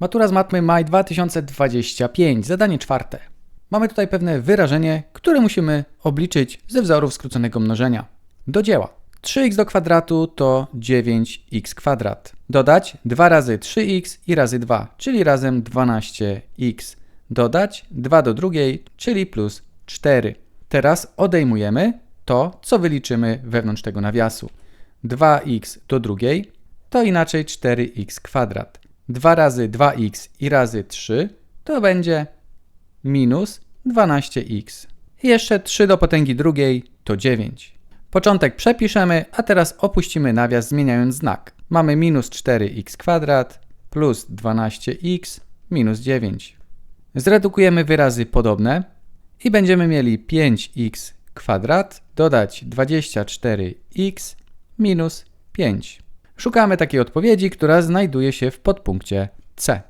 Matura z matmy maj 2025, zadanie czwarte. Mamy tutaj pewne wyrażenie, które musimy obliczyć ze wzorów skróconego mnożenia. Do dzieła. 3x do kwadratu to 9x kwadrat. Dodać 2 razy 3x i razy 2, czyli razem 12x. Dodać 2 do drugiej, czyli plus 4. Teraz odejmujemy to, co wyliczymy wewnątrz tego nawiasu. 2x do drugiej to inaczej 4x kwadrat. 2 razy 2x i razy 3 to będzie minus 12x. I jeszcze 3 do potęgi drugiej to 9. Początek przepiszemy, a teraz opuścimy nawias zmieniając znak. Mamy minus 4x kwadrat plus 12x minus 9. Zredukujemy wyrazy podobne i będziemy mieli 5x kwadrat dodać 24x minus 5. Szukamy takiej odpowiedzi, która znajduje się w podpunkcie C.